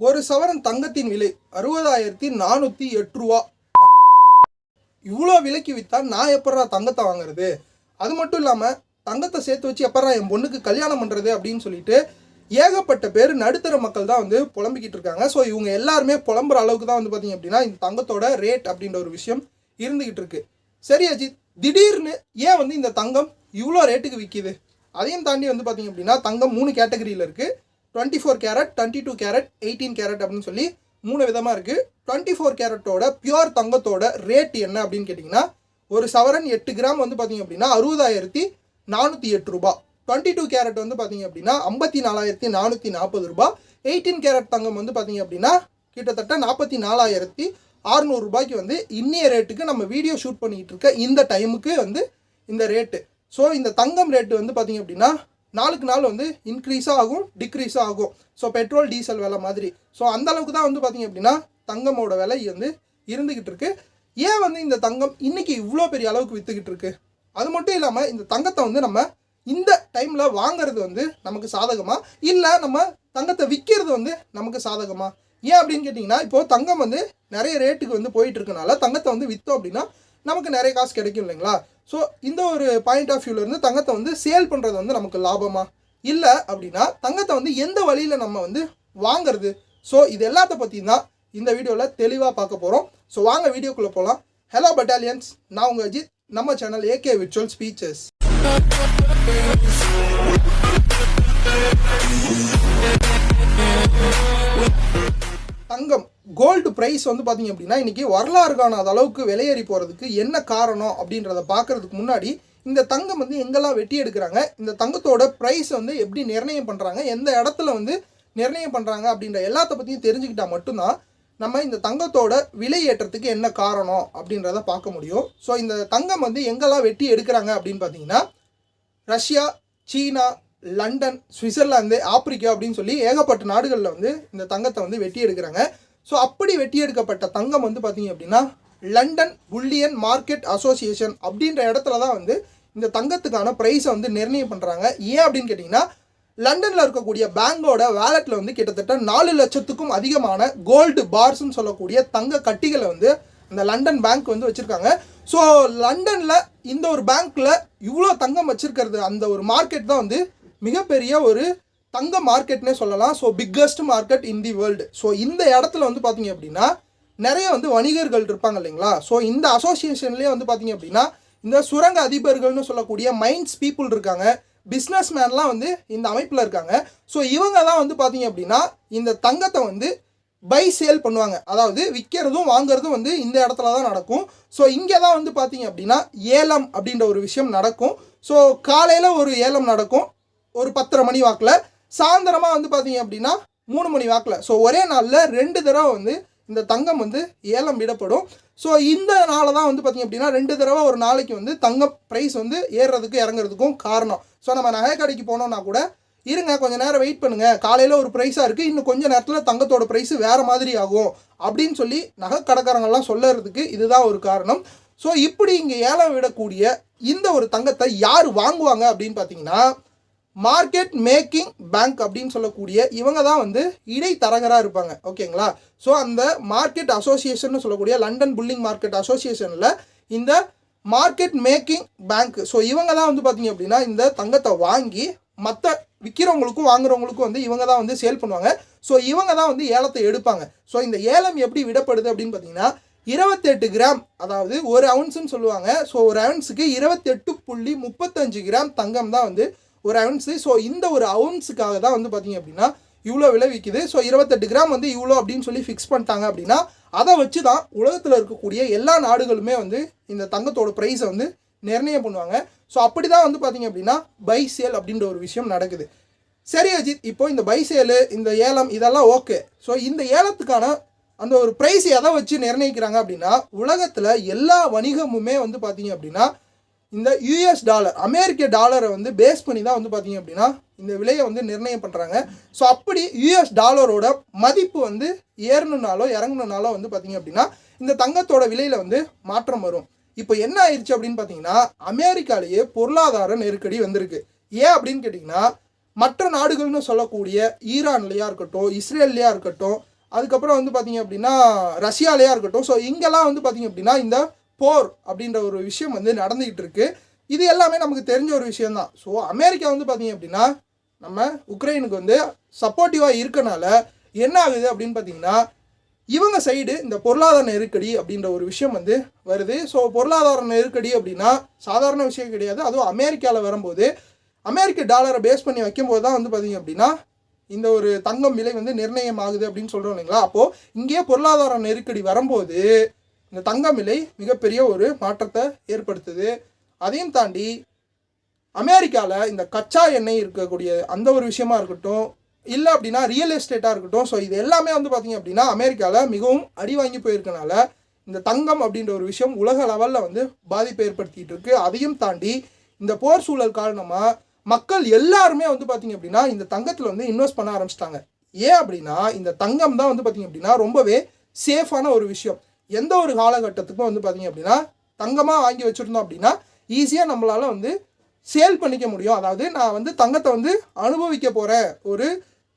ஒரு சவரன் தங்கத்தின் விலை அறுபதாயிரத்தி நானூற்றி எட்டு ரூபா. இவ்வளோ விலைக்கு விற்றா நான் எப்பட்றா தங்கத்தை வாங்குறது? அது மட்டும் இல்லாமல் தங்கத்தை சேர்த்து வச்சு எப்பட்றா என் பொண்ணுக்கு கல்யாணம் பண்ணுறது அப்படின்னு சொல்லிட்டு ஏகப்பட்ட பேர் நடுத்தர மக்கள் தான் வந்து புலம்பிக்கிட்டு இருக்காங்க. ஸோ இவங்க எல்லாருமே புலம்புற அளவுக்கு தான் வந்து பார்த்தீங்க அப்படின்னா இந்த தங்கத்தோட ரேட் அப்படின்ற ஒரு விஷயம் இருந்துக்கிட்டு இருக்கு. சரி அஜித் திடீர்னு ஏன் வந்து இந்த தங்கம் இவ்வளோ ரேட்டுக்கு விற்கிது அதையும் தாண்டி வந்து பார்த்தீங்க அப்படின்னா தங்கம் மூணு கேட்டகரியில் இருக்குது twenty four carat twenty two carat eighteen carat அப்படின்னு சொல்லி மூணு விதமாக இருக்குது டுவெண்ட்டி ஃபோர் கேரட்டோட பியூர் தங்கத்தோட ரேட் என்ன அப்படின்னு கேட்டிங்கன்னா ஒரு சவரன் எட்டு கிராம் வந்து பார்த்தீங்க அப்படின்னா அறுபதாயிரத்தி நானூற்றி எட்டு ரூபா டுவெண்ட்டி டூ கேரட் வந்து பார்த்தீங்க அப்படின்னா ஐம்பத்தி நாலாயிரத்தி நானூற்றி நாற்பது ரூபா எயிட்டீன் கேரட் தங்கம் வந்து பார்த்திங்க அப்படின்னா கிட்டத்தட்ட நாற்பத்தி நாலாயிரத்தி அறுநூறு ரூபாய்க்கு வந்து இன்னைய ரேட்டுக்கு நம்ம வீடியோ ஷூட் பண்ணிக்கிட்டு இருக்க இந்த டைமுக்கு வந்து இந்த ரேட்டு ஸோ இந்த தங்கம் ரேட்டு வந்து பார்த்தீங்க அப்படின்னா நாளுக்கு நாள் வந்து இன்க்ரீஸாக ஆகும் டிக்ரீஸாக ஆகும். ஸோ பெட்ரோல் டீசல் விலை மாதிரி. ஸோ அந்த அளவுக்கு தான் வந்து பார்த்திங்க அப்படின்னா தங்கமோட விலை வந்து இருந்துக்கிட்டு இருக்கு. ஏன் வந்து இந்த தங்கம் இன்றைக்கி இவ்வளோ பெரிய அளவுக்கு விற்றுக்கிட்டு இருக்கு? அது மட்டும் இல்லாமல் இந்த தங்கத்தை வந்து நம்ம இந்த டைமில் வாங்கிறது வந்து நமக்கு சாதகமாக இல்லை நம்ம தங்கத்தை விற்கிறது வந்து நமக்கு சாதகமாக ஏன் அப்படின்னு கேட்டிங்கன்னா இப்போது தங்கம் வந்து நிறைய ரேட்டுக்கு வந்து போயிட்டு இருக்கனால தங்கத்தை வந்து விற்றோம் அப்படின்னா நமக்கு நிறைய காசு கிடைக்கும் இல்லைங்களா? ஸோ இந்த ஒரு பாயிண்ட் ஆஃப் வியூலேருந்து தங்கத்தை வந்து சேல் பண்ணுறது வந்து நமக்கு லாபமா? இல்லை அப்படின்னா தங்கத்தை வந்து எந்த வழியில் நம்ம வந்து வாங்கிறது? ஸோ இது எல்லாத்த பற்றி தான் இந்த வீடியோவில் தெளிவாக பார்க்க போகிறோம் ஸோ வாங்க வீடியோக்குள்ளே போகலாம் ஹலோ பட்டாலியன்ஸ் நான் உங்கள் அஜித். நம்ம சேனல் ஏகே விர்ச்சுவல் ஸ்பீச்சஸ் தங்கம் கோல்டு ப்ரைஸ் வந்து பார்த்தீங்க அப்படின்னா இன்றைக்கி வரலாறு காணாத அளவுக்கு விலையேறி போகிறதுக்கு என்ன காரணம் அப்படின்றத பார்க்கறதுக்கு முன்னாடி இந்த தங்கம் வந்து எங்கெல்லாம் வெட்டி எடுக்கிறாங்க இந்த தங்கத்தோட ப்ரைஸ் வந்து எப்படி நிர்ணயம் பண்ணுறாங்க எந்த இடத்துல வந்து நிர்ணயம் பண்ணுறாங்க அப்படின்ற எல்லாத்த பற்றியும் தெரிஞ்சுக்கிட்டால் மட்டும்தான் நம்ம இந்த தங்கத்தோட விலை ஏற்றத்துக்கு என்ன காரணம் அப்படின்றத பார்க்க முடியும். ஸோ இந்த தங்கம் வந்து எங்கெல்லாம் வெட்டி எடுக்கிறாங்க அப்படின்னு பார்த்தீங்கன்னா Russia China London Switzerland Africa அப்படின்னு சொல்லி ஏகப்பட்ட நாடுகளில் வந்து இந்த தங்கத்தை வந்து வெட்டி எடுக்கிறாங்க. ஸோ அப்படி வெட்டி எடுக்கப்பட்ட தங்கம் வந்து பார்த்தீங்க அப்படின்னா லண்டன் புல்லியன் மார்க்கெட் அசோசியேஷன் அப்படின்ற இடத்துல தான் வந்து இந்த தங்கத்துக்கான ப்ரைஸை வந்து நிர்ணயம் பண்ணுறாங்க ஏன் அப்படின்னு கேட்டிங்கன்னா லண்டனில் இருக்கக்கூடிய பேங்கோட வேலெட்டில் வந்து கிட்டத்தட்ட நாலு லட்சத்துக்கும் அதிகமான கோல்டு பார்ஸ்ன்னு சொல்லக்கூடிய தங்க கட்டிகளை வந்து இந்த லண்டன் பேங்க் வந்து வச்சுருக்காங்க. ஸோ லண்டனில் இந்த ஒரு பேங்க்கில் இவ்வளோ தங்கம் வச்சுருக்கிறது அந்த ஒரு மார்க்கெட் தான் வந்து மிகப்பெரிய ஒரு தங்க மார்க்கெட்னே சொல்லலாம். So biggest market in the world so இந்த இடத்துல வந்து பார்த்தீங்க அப்படின்னா நிறைய வந்து வணிகர்கள் இருப்பாங்க இல்லைங்களா? ஸோ இந்த அசோசியேஷன்லேயே வந்து பார்த்தீங்க அப்படின்னா இந்த சுரங்க அதிபர்கள்னு சொல்லக்கூடிய மைண்ட்ஸ் பீப்புள் இருக்காங்க. பிஸ்னஸ் மேன்லாம் வந்து இந்த அமைப்பில் இருக்காங்க. ஸோ இவங்க தான் வந்து பார்த்தீங்க அப்படின்னா இந்த தங்கத்தை வந்து பை சேல் பண்ணுவாங்க. அதாவது விற்கிறதும் வாங்குறதும் வந்து இந்த இடத்துல தான் நடக்கும். ஸோ இங்கே தான் வந்து பார்த்தீங்க அப்படின்னா ஏலம் அப்படின்ற ஒரு விஷயம் நடக்கும். ஸோ காலையில் ஒரு ஏலம் நடக்கும். ஒரு பத்தரை மணி வாக்கில். சாயந்தரமாக வந்து பார்த்தீங்க அப்படின்னா மூணு மணி வாக்கில். ஸோ ஒரே நாளில் ரெண்டு தடவை வந்து இந்த தங்கம் வந்து ஏலம் விடப்படும். ஸோ இந்த நாளை தான் வந்து பார்த்தீங்க அப்படின்னா ரெண்டு தடவை ஒரு நாளைக்கு வந்து தங்கம் ப்ரைஸ் வந்து ஏறுறதுக்கு இறங்குறதுக்கும் காரணம். ஸோ நம்ம நகை கடைக்கு போனோம்னா கூட இருங்க கொஞ்ச நேரம் வெயிட் பண்ணுங்கள் காலையில் ஒரு ப்ரைஸாக இருக்குது இன்னும் கொஞ்ச நேரத்தில் தங்கத்தோட ப்ரைஸ் வேறு மாதிரி ஆகும். அப்படின்னு சொல்லி நகை கடைக்காரங்கள்லாம் சொல்லறதுக்கு இதுதான் ஒரு காரணம். ஸோ இப்படி இங்கே ஏலம் விடக்கூடிய இந்த ஒரு தங்கத்தை யார் வாங்குவாங்க அப்படின்னு பார்த்தீங்கன்னா மார்க்கெட் மேக்கிங் பேங்க் அப்படின்னு சொல்லக்கூடிய இவங்க தான் வந்து இடைத்தரகராக இருப்பாங்க. ஓகேங்களா? ஸோ அந்த மார்க்கெட் அசோசியேஷன் சொல்லக்கூடிய லண்டன் புல்லிங் மார்க்கெட் அசோசியேஷனில் இந்த மார்க்கெட் மேக்கிங் பேங்க் ஸோ இவங்க தான் வந்து பார்த்தீங்க அப்படின்னா இந்த தங்கத்தை வாங்கி மற்ற விற்கிறவங்களுக்கும் வாங்குறவங்களுக்கும் வந்து இவங்க தான் வந்து சேல் பண்ணுவாங்க. ஸோ இவங்க தான் வந்து ஏலத்தை எடுப்பாங்க. ஸோ இந்த ஏலம் எப்படி விடப்படுது அப்படின்னு பார்த்தீங்கன்னா இருபத்தெட்டு கிராம் அதாவது ஒரு அவுன்ஸுன்னு சொல்லுவாங்க. ஸோ ஒரு அவுன்ஸுக்கு இருபத்தெட்டு புள்ளி முப்பத்தஞ்சு கிராம் தங்கம் தான் வந்து ஒரு அவுன்ஸு ஸோ இந்த ஒரு அவுன்ஸுக்காக தான் வந்து பார்த்தீங்க அப்படின்னா இவ்வளோ விலை விற்கிது ஸோ இருபத்தெட்டு கிராம் வந்து இவ்வளோ அப்படின்னு சொல்லி ஃபிக்ஸ் பண்ணிட்டாங்க அப்படின்னா அதை வச்சு தான் உலகத்தில் இருக்கக்கூடிய எல்லா நாடுகளுமே வந்து இந்த தங்கத்தோட ப்ரைஸை வந்து நிர்ணயம் பண்ணுவாங்க. ஸோ அப்படி தான் வந்து பார்த்தீங்க அப்படின்னா பை சேல் அப்படின்ற ஒரு விஷயம் நடக்குது. சரி அஜித் இப்போ இந்த பை சேலு இந்த ஏலம் இதெல்லாம் ஓகே ஸோ இந்த ஏலத்துக்கான அந்த ஒரு ப்ரைஸ் எதை வச்சு நிர்ணயிக்கிறாங்க அப்படின்னா உலகத்தில் எல்லா வணிகமுமே வந்து பார்த்தீங்க அப்படின்னா இந்த யூஎஸ் டாலர் அமெரிக்க டாலரை வந்து பேஸ் பண்ணி தான் வந்து பார்த்தீங்க அப்படின்னா இந்த விலையை வந்து நிர்ணயம் பண்ணுறாங்க ஸோ அப்படி யூஎஸ் டாலரோட மதிப்பு வந்து ஏறணுனாலோ இறங்கணுனாலோ வந்து பார்த்தீங்க அப்படின்னா இந்த தங்கத்தோட விலையில் வந்து மாற்றம் வரும். இப்போ என்ன ஆயிடுச்சு அப்படின்னு பார்த்தீங்கன்னா அமெரிக்காலேயே பொருளாதார நெருக்கடி வந்திருக்கு. ஏன் அப்படின்னு கேட்டிங்கன்னா மற்ற நாடுகள்னு சொல்லக்கூடிய ஈரான்லேயா இருக்கட்டும் இஸ்ரேல்லையா இருக்கட்டும் அதுக்கப்புறம் வந்து பார்த்தீங்க அப்படின்னா ரஷ்யாலேயா இருக்கட்டும். ஸோ இங்கெல்லாம் வந்து பார்த்தீங்க அப்படின்னா இந்த போர் அப்படின்ற ஒரு விஷயம் வந்து நடந்துக்கிட்டு இருக்கு. இது எல்லாமே நமக்கு தெரிஞ்ச ஒரு விஷயம்தான். ஸோ அமெரிக்கா வந்து பார்த்தீங்க அப்படின்னா நம்ம உக்ரைனுக்கு வந்து சப்போர்ட்டிவாக இருக்கனால என்ன ஆகுது அப்படின்னு பார்த்தீங்கன்னா இவங்க சைடு இந்த பொருளாதார நெருக்கடி அப்படின்ற ஒரு விஷயம் வந்து வருது. ஸோ பொருளாதார நெருக்கடி அப்படின்னா சாதாரண விஷயம் கிடையாது. அதுவும் அமெரிக்காவில் வரும்போது அமெரிக்க டாலரை பேஸ் பண்ணி வைக்கும்போது தான் வந்து பார்த்தீங்க அப்படின்னா இந்த ஒரு தங்கம் விலை வந்து நிர்ணயம் ஆகுது அப்படின்னு சொல்கிறோம் இல்லைங்களா? அப்போது இங்கேயே பொருளாதார நெருக்கடி வரும்போது இந்த தங்கம் விலை மிகப்பெரிய ஒரு மாற்றத்தை ஏற்படுத்துது. அதையும் தாண்டி அமெரிக்காவில் இந்த கச்சா எண்ணெய் இருக்கக்கூடிய அந்த ஒரு விஷயமா இருக்கட்டும் இல்லை அப்படின்னா ரியல் எஸ்டேட்டாக இருக்கட்டும் ஸோ இது எல்லாமே வந்து பார்த்தீங்க அப்படின்னா அமெரிக்காவில் மிகவும் அடி வாங்கி போயிருக்கனால இந்த தங்கம் அப்படின்ற ஒரு விஷயம் உலக லெவலில் வந்து பாதிப்பை ஏற்படுத்திட்டு இருக்கு. அதையும் தாண்டி இந்த போர் சூழல் காரணமாக மக்கள் எல்லாருமே வந்து பார்த்தீங்க அப்படின்னா இந்த தங்கத்தில் வந்து இன்வெஸ்ட் பண்ண ஆரம்பிச்சிட்டாங்க. ஏன் அப்படின்னா இந்த தங்கம் தான் வந்து பார்த்தீங்க அப்படின்னா ரொம்பவே சேஃபான ஒரு விஷயம். எந்த ஒரு காலகட்டத்துக்கும் வந்து பார்த்தீங்க அப்படின்னா தங்கமாக வாங்கி வச்சுருந்தோம் அப்படின்னா ஈஸியாக நம்மளால் வந்து சேல் பண்ணிக்க முடியும். அதாவது நான் வந்து தங்கத்தை வந்து அனுபவிக்க போகிற ஒரு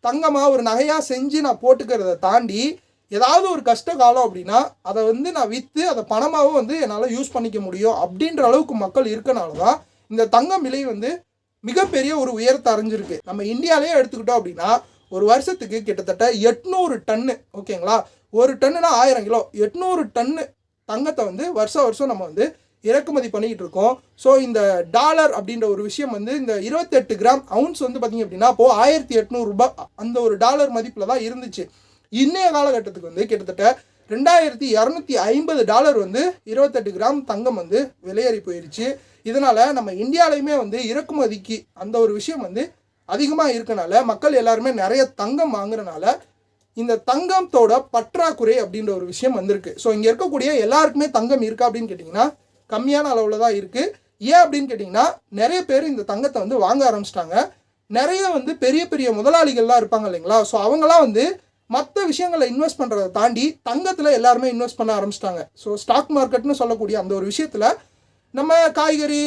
தங்கமாக ஒரு நகையாக செஞ்சு நான் போட்டுக்கிறத தாண்டி ஏதாவது ஒரு கஷ்ட காலம் அப்படின்னா அதை வந்து நான் விற்று அதை பணமாகவும் வந்து என்னால் யூஸ் பண்ணிக்க முடியும் அப்படின்ற அளவுக்கு மக்கள் இருக்கனால தான் இந்த தங்கம் விலை வந்து மிகப்பெரிய ஒரு உயரத்தை அறிஞ்சிருக்கு நம்ம இந்தியாவிலேயே எடுத்துக்கிட்டோம் அப்படின்னா ஒரு வருஷத்துக்கு கிட்டத்தட்ட எட்நூறு டன்னு ஓகேங்களா? ஒரு டன்னுனா ஆயிரம் கிலோ. எட்நூறு டன்னு தங்கத்தை வந்து வருஷம் வருஷம் நம்ம வந்து இறக்குமதி பண்ணிக்கிட்டு இருக்கோம். ஸோ இந்த டாலர் அப்படின்ற ஒரு விஷயம் வந்து இந்த இருபத்தெட்டு கிராம் அவுன்ஸ் வந்து பார்த்திங்க அப்படின்னா அப்போது ஆயிரத்தி எட்நூறுபா அந்த ஒரு டாலர் மதிப்பில் தான் இருந்துச்சு. இன்றைய காலகட்டத்துக்கு வந்து கிட்டத்தட்ட ரெண்டாயிரத்தி இரநூத்தி ஐம்பது டாலர் வந்து இருபத்தெட்டு கிராம் தங்கம் வந்து விலையேறி போயிடுச்சு இதனால் நம்ம இந்தியாலையுமே வந்து இறக்குமதிக்கு அந்த ஒரு விஷயம் வந்து அதிகமாக இருக்கனால மக்கள் எல்லாருமே நிறைய தங்கம் வாங்குறனால இந்த தங்கத்தோட பற்றாக்குறை அப்படின்ற ஒரு விஷயம் வந்திருக்கு. ஸோ இங்கே இருக்கக்கூடிய எல்லாருக்குமே தங்கம் இருக்கா அப்படின்னு கேட்டிங்கன்னா கம்மியான அளவில் தான் இருக்குது ஏன் அப்படின்னு கேட்டிங்கன்னா நிறைய பேர் இந்த தங்கத்தை வந்து வாங்க ஆரம்பிச்சிட்டாங்க. நிறைய வந்து பெரிய பெரிய முதலாளிகள்லாம் இருப்பாங்க இல்லைங்களா? ஸோ அவங்களாம் வந்து மற்ற விஷயங்களை இன்வெஸ்ட் பண்ணுறதை தாண்டி தங்கத்தில் எல்லாருமே இன்வெஸ்ட் பண்ண ஆரம்பிச்சிட்டாங்க. ஸோ ஸ்டாக் மார்க்கெட்னு சொல்லக்கூடிய அந்த ஒரு விஷயத்தில் நம்ம காய்கறி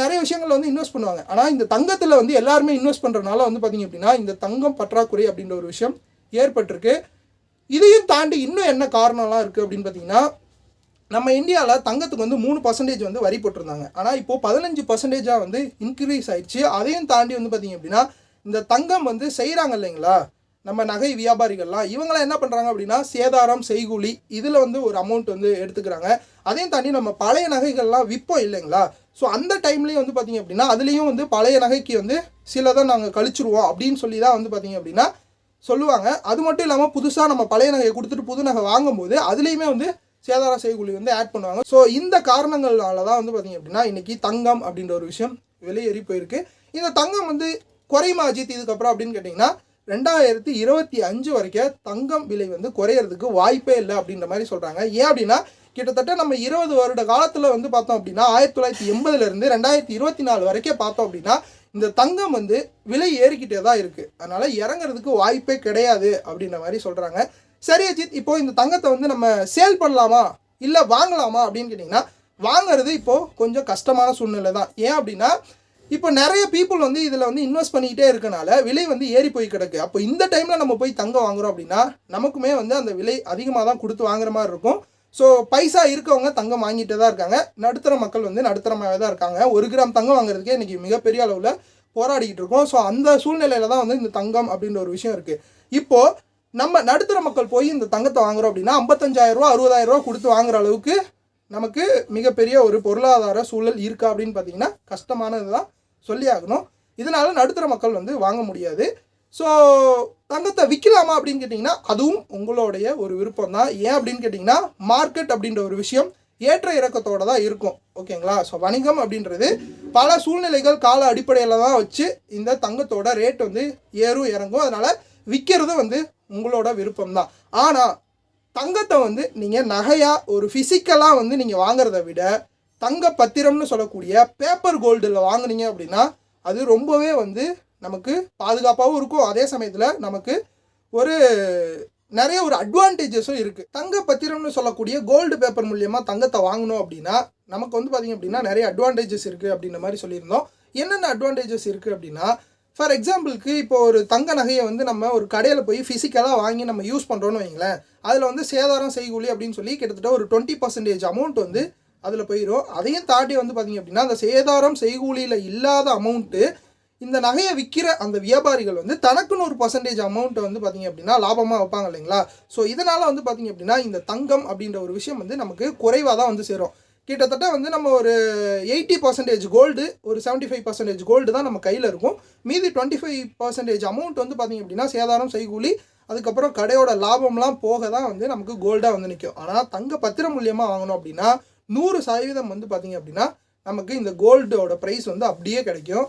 நிறைய விஷயங்கள் வந்து இன்வெஸ்ட் பண்ணுவாங்க. ஆனால் இந்த தங்கத்தில் வந்து எல்லாருமே இன்வெஸ்ட் பண்ணுறதுனால வந்து பார்த்திங்க அப்படின்னா இந்த தங்கம் பற்றாக்குறை அப்படின்ற ஒரு விஷயம் ஏற்பட்டிருக்கு. இதையும் தாண்டி இன்னும் என்ன காரணம்லாம் இருக்குது அப்படின்னு பார்த்தீங்கன்னா நம்ம இந்தியாவில் தங்கத்துக்கு வந்து மூணு பர்சன்டேஜ் வந்து வரி போட்டிருந்தாங்க. ஆனால் இப்போது பதினஞ்சு பர்சன்டேஜாக வந்து இன்க்ரீஸ் ஆயிடுச்சு. அதையும் தாண்டி வந்து பார்த்தீங்க அப்படின்னா இந்த தங்கம் வந்து செய்கிறாங்க இல்லைங்களா? நம்ம நகை வியாபாரிகள்லாம் இவங்களாம் என்ன பண்ணுறாங்க அப்படின்னா சேதாரம் செய்கூலி இதில் வந்து ஒரு அமௌண்ட் வந்து எடுத்துக்கிறாங்க. அதையும் தாண்டி நம்ம பழைய நகைகள்லாம் விற்போம் இல்லைங்களா? ஸோ அந்த டைம்லேயும் வந்து பார்த்தீங்க அப்படின்னா அதுலேயும் வந்து பழைய நகைக்கு வந்து சிலதை நாங்கள் கழிச்சிருவோம் அப்படின்னு சொல்லி தான் வந்து பார்த்திங்க அப்படின்னா சொல்லுவாங்க. அது மட்டும் இல்லாமல் புதுசாக நம்ம பழைய நகையை கொடுத்துட்டு புது நகை வாங்கும்போது அதுலேயுமே வந்து சேதார செய்கூலி வந்து ஆட் பண்ணுவாங்க. ஸோ இந்த காரணங்களால தான் வந்து பார்த்தீங்க அப்படின்னா இன்றைக்கி தங்கம் அப்படின்ற ஒரு விஷயம் வெளியேறி போயிருக்கு. இந்த தங்கம் வந்து குறையுமா அஜித் இதுக்கப்புறம் அப்படின்னு கேட்டிங்கன்னா ரெண்டாயிரத்தி இருபத்தி அஞ்சு வரைக்கும் தங்கம் விலை வந்து குறையறதுக்கு வாய்ப்பே இல்லை அப்படின்ற மாதிரி சொல்கிறாங்க ஏன் அப்படின்னா கிட்டத்தட்ட நம்ம இருபது வருட காலத்தில் வந்து பார்த்தோம் அப்படின்னா ஆயிரத்தி தொள்ளாயிரத்தி எண்பதுலேருந்து ரெண்டாயிரத்தி இருபத்தி நாலு வரைக்கும் பார்த்தோம் அப்படின்னா இந்த தங்கம் வந்து விலை ஏறிக்கிட்டே தான் இருக்குது அதனால் இறங்குறதுக்கு வாய்ப்பே கிடையாது அப்படின்ற மாதிரி சொல்கிறாங்க சரி அஜித் இப்போ இந்த தங்கத்தை வந்து நம்ம சேல் பண்ணலாமா? இல்லை வாங்கலாமா அப்படின்னு கேட்டிங்கன்னா வாங்குறது இப்போது கொஞ்சம் கஷ்டமான சூழ்நிலை தான் ஏன் அப்படின்னா இப்போ நிறைய பீப்புள் வந்து இதில் வந்து இன்வெஸ்ட் பண்ணிக்கிட்டே இருக்கனால விலை வந்து ஏறி போய் கிடக்கு. அப்போ இந்த டைமில் நம்ம போய் தங்கம் வாங்குறோம் அப்படின்னா நமக்குமே வந்து அந்த விலை அதிகமாக தான் கொடுத்து வாங்குற மாதிரி இருக்கும். ஸோ பைசா இருக்கவங்க தங்கம் வாங்கிட்டு தான் இருக்காங்க. நடுத்தர மக்கள் வந்து நடுத்தரமாகவே தான் இருக்காங்க. ஒரு கிராம் தங்கம் வாங்குறதுக்கே இன்றைக்கி மிகப்பெரிய அளவில் போராடிக்கிட்டு இருக்கோம். ஸோ அந்த சூழ்நிலையில தான் வந்து இந்த தங்கம் அப்படின்ற ஒரு விஷயம் இருக்குது இப்போது நம்ம நடுத்தர மக்கள் போய் இந்த தங்கத்தை வாங்குறோம் அப்படின்னா ஐம்பத்தஞ்சாயிரரூவா ரூபா அறுபதாயிரம் ரூபா கொடுத்து வாங்குற அளவுக்கு நமக்கு மிகப்பெரிய ஒரு பொருளாதார சூழல் இருக்கா அப்படின்னு பார்த்தீங்கன்னா கஷ்டமானது தான் சொல்லி ஆகணும் நடுத்தர மக்கள் வந்து வாங்க முடியாது. ஸோ தங்கத்தை விற்கலாமா அப்படின்னு கேட்டிங்கன்னா அதுவும் உங்களுடைய ஒரு விருப்பம் தான். ஏன் அப்படின்னு கேட்டிங்கன்னா மார்க்கெட் அப்படின்ற ஒரு விஷயம் ஏற்ற இறக்கத்தோட தான் இருக்கும். ஓகேங்களா ஸோ வணிகம் அப்படின்றது பல சூழ்நிலைகள் கால அடிப்படையில் தான் வச்சு இந்த தங்கத்தோட ரேட் வந்து ஏறும் இறங்கும். அதனால் விற்கிறது வந்து உங்களோட விருப்பம் தான். ஆனால் தங்கத்தை வந்து நீங்கள் நகையாக ஒரு ஃபிசிக்கலாக வந்து நீங்கள் வாங்குறத விட தங்க பத்திரம்னு சொல்லக்கூடிய பேப்பர் கோல்டில் வாங்குனீங்க அப்படின்னா அது ரொம்பவே வந்து நமக்கு பாதுகாப்பாகவும் இருக்கும். அதே சமயத்தில் நமக்கு ஒரு நிறைய ஒரு அட்வான்டேஜஸும் இருக்குது தங்க பத்திரம்னு சொல்லக்கூடிய கோல்டு பேப்பர் மூலியமாக தங்கத்தை வாங்கணும் அப்படின்னா நமக்கு வந்து பார்த்திங்க அப்படின்னா நிறைய அட்வான்டேஜஸ் இருக்குது அப்படின்ற மாதிரி சொல்லியிருந்தோம். என்னென்ன அட்வான்டேஜஸ் இருக்குது அப்படின்னா ஃபார் எக்ஸாம்பிளுக்கு இப்போ ஒரு தங்க நகையை வந்து நம்ம ஒரு கடையில் போய் ஃபிசிக்கலாக வாங்கி நம்ம யூஸ் பண்ணுறோன்னு வைங்களேன் அதில் வந்து சேதாரம் செய்கூலி அப்படின்னு சொல்லி கிட்டத்தட்ட ஒரு டுவெண்ட்டி பர்சன்டேஜ் அமௌண்ட் வந்து அதில் போயிடும் அதையும் தாண்டி வந்து பார்த்திங்க அப்படின்னா அந்த சேதாரம் செய்கூலியில் இல்லாத அமௌண்ட்டு இந்த நகையை விற்கிற அந்த வியாபாரிகள் வந்து தனக்குன்னு ஒரு பர்சன்டேஜ் அமௌண்ட்டை வந்து பார்த்திங்க அப்படின்னா லாபமாக வைப்பாங்க இல்லைங்களா? ஸோ இதனால் வந்து பார்த்திங்க அப்படின்னா இந்த தங்கம் அப்படின்ற ஒரு விஷயம் வந்து நமக்கு குறைவாக தான் வந்து சேரும். கிட்டத்தட்ட வந்து நம்ம ஒரு எயிட்டி பர்சன்டேஜ் கோல்டு ஒரு செவன்ட்டி ஃபைவ் பர்சன்டேஜ் கோல்டு தான் நம்ம கையில் இருக்கும். மீதி டுவெண்ட்டி ஃபைவ் பர்சன்டேஜ் அமௌண்ட் வந்து பார்த்திங்க அப்படின்னா சேதாரம் செய்கூலி அதுக்கப்புறம் கடையோட லாபம்லாம் போக தான் வந்து நமக்கு கோல்டாக வந்து நிற்கும் ஆனால் தங்க பத்திரம் மூலியமாக வாங்கணும் அப்படின்னா நூறு சதவீதம் வந்து பார்த்திங்க அப்படின்னா நமக்கு இந்த கோல்டோட ப்ரைஸ் வந்து அப்படியே கிடைக்கும்.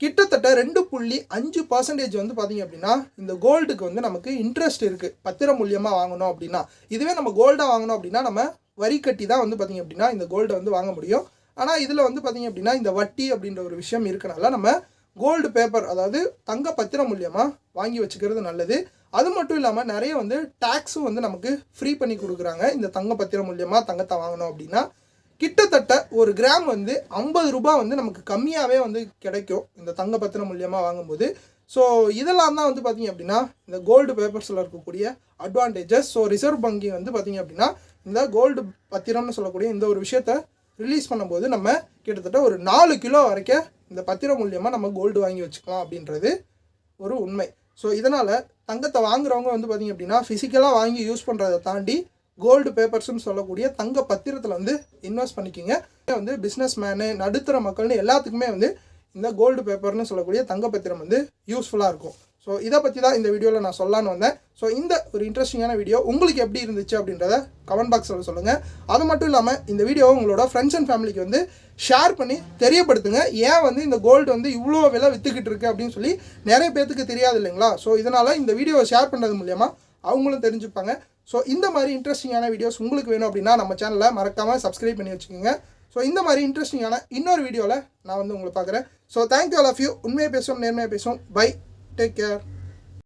கிட்டத்தட்ட ரெண்டு புள்ளி அஞ்சு பர்சன்டேஜ் வந்து பார்த்தீங்க அப்படின்னா இந்த கோல்டுக்கு வந்து நமக்கு இன்ட்ரெஸ்ட் இருக்குது பத்திரம் மூலியமாக வாங்கணும் அப்படின்னா. இதுவே நம்ம கோல்டாக வாங்கணும் அப்படின்னா நம்ம வரி கட்டி தான் வந்து பார்த்தீங்க அப்படின்னா இந்த கோல்டை வந்து வாங்க முடியும். ஆனால் இதில் வந்து பார்த்தீங்க அப்படின்னா இந்த வட்டி அப்படின்ற ஒரு விஷயம் இருக்கனால நம்ம கோல்டு பேப்பர் அதாவது தங்க பத்திரம் மூலியமாக வாங்கி வச்சுக்கிறது நல்லது. அது மட்டும் இல்லாமல் நிறைய வந்து டேக்ஸும் வந்து நமக்கு ஃப்ரீ பண்ணி கொடுக்குறாங்க. இந்த தங்க பத்திரம் மூலியமாக தங்கத்தை வாங்கணும் அப்படின்னா கிட்டத்தட்ட ஒரு கிராம் வந்து ஐம்பது ரூபா வந்து நமக்கு கம்மியாகவே வந்து கிடைக்கும். இந்த தங்க பத்திரம் மூலியமாக வாங்கும்போது. ஸோ இதெல்லாம் தான் வந்து பார்த்தீங்க அப்படின்னா இந்த கோல்டு பேப்பர்ஸில் இருக்கக்கூடிய அட்வான்டேஜஸ் ஸோ ரிசர்வ் வங்கி வந்து பார்த்தீங்க அப்படின்னா இந்த கோல்டு பத்திரம்னு சொல்லக்கூடிய இந்த ஒரு விஷயத்த ரிலீஸ் பண்ணும்போது நம்ம கிட்டத்தட்ட ஒரு நாலு கிலோ வரைக்கும் இந்த பத்திரம் மூலியமாக நம்ம கோல்டு வாங்கி வச்சுக்கலாம் அப்படின்றது ஒரு உண்மை. ஸோ இதனால் தங்கத்தை வாங்குறவங்க வந்து பார்த்திங்க அப்படின்னா ஃபிசிக்கலாக வாங்கி யூஸ் பண்ணுறதை தாண்டி கோல்டு பேப்பர்ஸ்னு சொல்லக்கூடிய தங்க பத்திரத்தில் வந்து இன்வெஸ்ட் பண்ணிக்கிங்க. வந்து பிஸ்னஸ் மேனு நடுத்தர மக்கள்னு எல்லாத்துக்குமே வந்து இந்த கோல்டு பேப்பர்னு சொல்லக்கூடிய தங்க பத்திரம் வந்து யூஸ்ஃபுல்லாக இருக்கும். ஸோ இதை பற்றி தான் இந்த வீடியோவில் நான் சொல்லான்னு வந்தேன். ஸோ இந்த ஒரு இன்ட்ரெஸ்டிங்கான வீடியோ உங்களுக்கு எப்படி இருந்துச்சு அப்படின்றத கமெண்ட் பாக்ஸில் சொல்லுங்கள் அது மட்டும் இல்லாமல் இந்த வீடியோவை உங்களோட ஃப்ரெண்ட்ஸ் அண்ட் ஃபேமிலிக்கு வந்து ஷேர் பண்ணி தெரியப்படுத்துங்க. ஏன் வந்து இந்த கோல்டு வந்து இவ்வளோ விலை விற்றுக்கிட்டு இருக்கு அப்படின்னு சொல்லி நிறைய பேர்த்துக்கு தெரியாது இல்லைங்களா? ஸோ இதனால் இந்த வீடியோவை ஷேர் பண்ணுறது மூலயமா அவங்களும் தெரிஞ்சுப்பாங்க. ஸோ இந்த மாதிரி இன்ட்ரெஸ்டிங்கான வீடியோஸ் உங்களுக்கு வேணும் அப்படின்னா நம்ம சேனலை மறக்காமல் சப்ஸ்கிரைப் பண்ணி வச்சுக்கோங்க. ஸோ இந்த மாதிரி இன்ட்ரெஸ்டிங்கான இன்னொரு வீடியோவில் நான் வந்து உங்களை பார்க்குறேன். So thank you all of you உண்மையை பேசுவோம் நேர்மையாக பேசுவோம். Bye Take care.